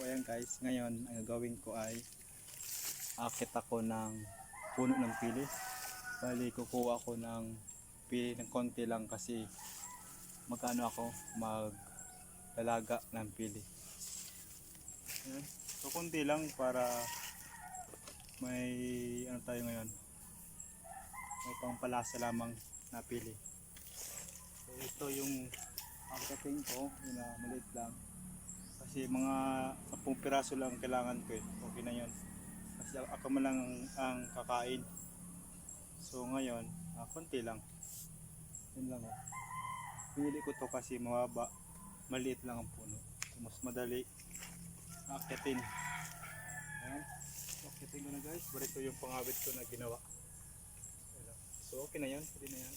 ayan guys, ngayon ang gagawin ko ay akit ako ng puno ng pili. Bali kukuha ako ng pili ng konti lang kasi magkano ako maglalaga ng pili. Ayan. So konti lang para may ano tayo ngayon. May pangpalasa lamang na pili. So ito yung akating ko, yun na maliit lang. Kasi mga 10 piraso lang kailangan ko eh. Okay na yun. Kasi ako man lang ang, kakain. So ngayon, ah, konti lang. Yun lang oh. Pinili ko to kasi mababa. Maliit lang ang puno. Mas madali akitin. Ayan. Akitin ko na guys. Bari ito yung pangawit ko na ginawa. So okay na yan. Pwede na. Yan.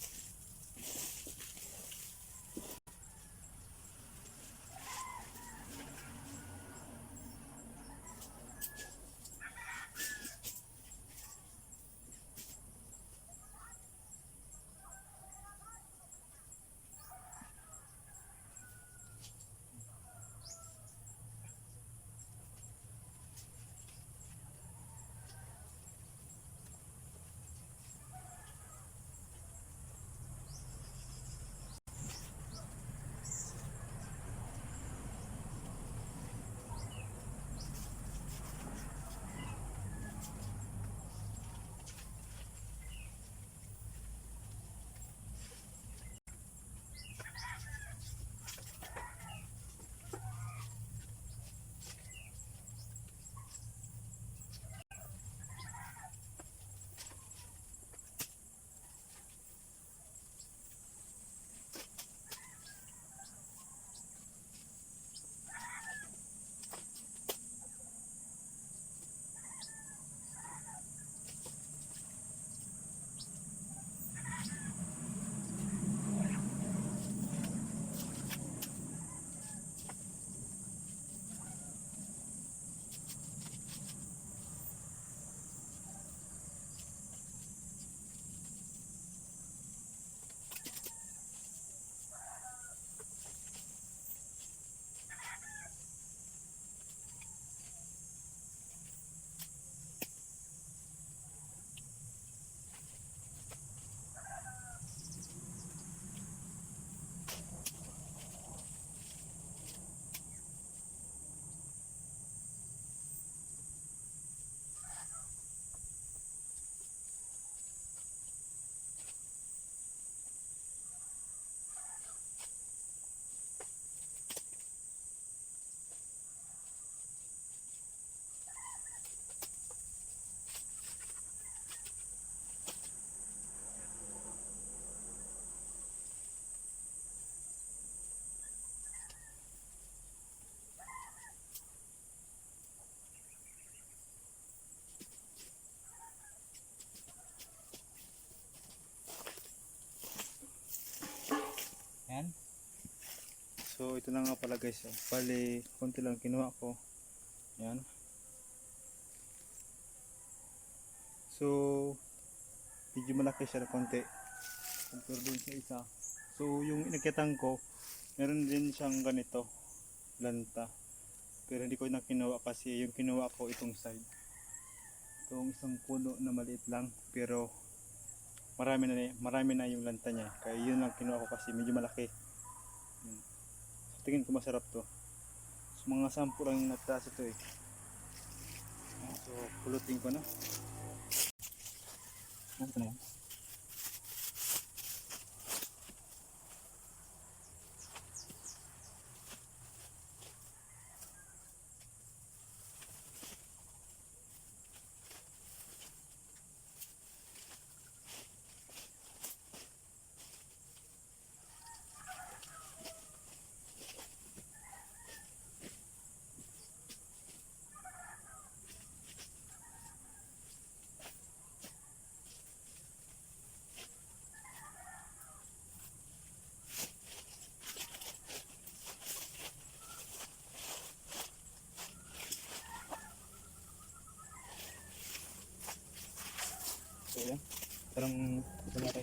Ito na nga pala guys. Oh. Bali, konti lang kinuha ko. Yan. So, medyo malaki siya na konti. Compare dun sa isa. So, yung inakitang ko, meron din siyang ganito. Lanta. Pero hindi ko na kinuha kasi yung kinuha ko itong side. Itong isang puno na maliit lang. Pero, marami na marami na yung lanta niya kaya yun lang kinuha ko kasi medyo malaki tingin ko masarap to. So, mga sampo lang yung nagtaas ito eh. Ah, so pulutin ko na. Ano ito na yan ng kunyari.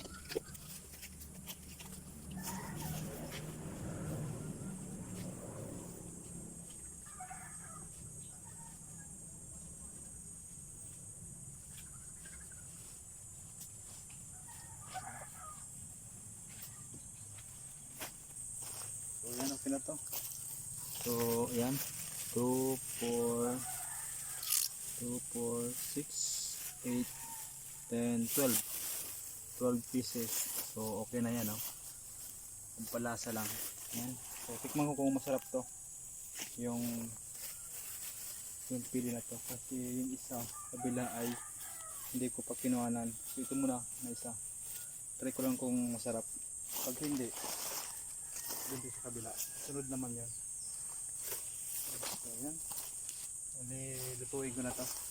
So yan, okay na to. Yan, 2, 4, 2, 4, 6, 8, 10, 12. 12 pieces. So, okay na yan, no? Ang palasa lang. Ayan. So, tikman ko kung masarap to. Yung yung pili na to. Kasi yung isa, kabila ay hindi ko pa kinuhanan. So, ito muna na isa. Try ko lang kung masarap. Pag hindi, dito sa kabila. Sunod naman yan. So, yan. Uli, lutuin ko na to.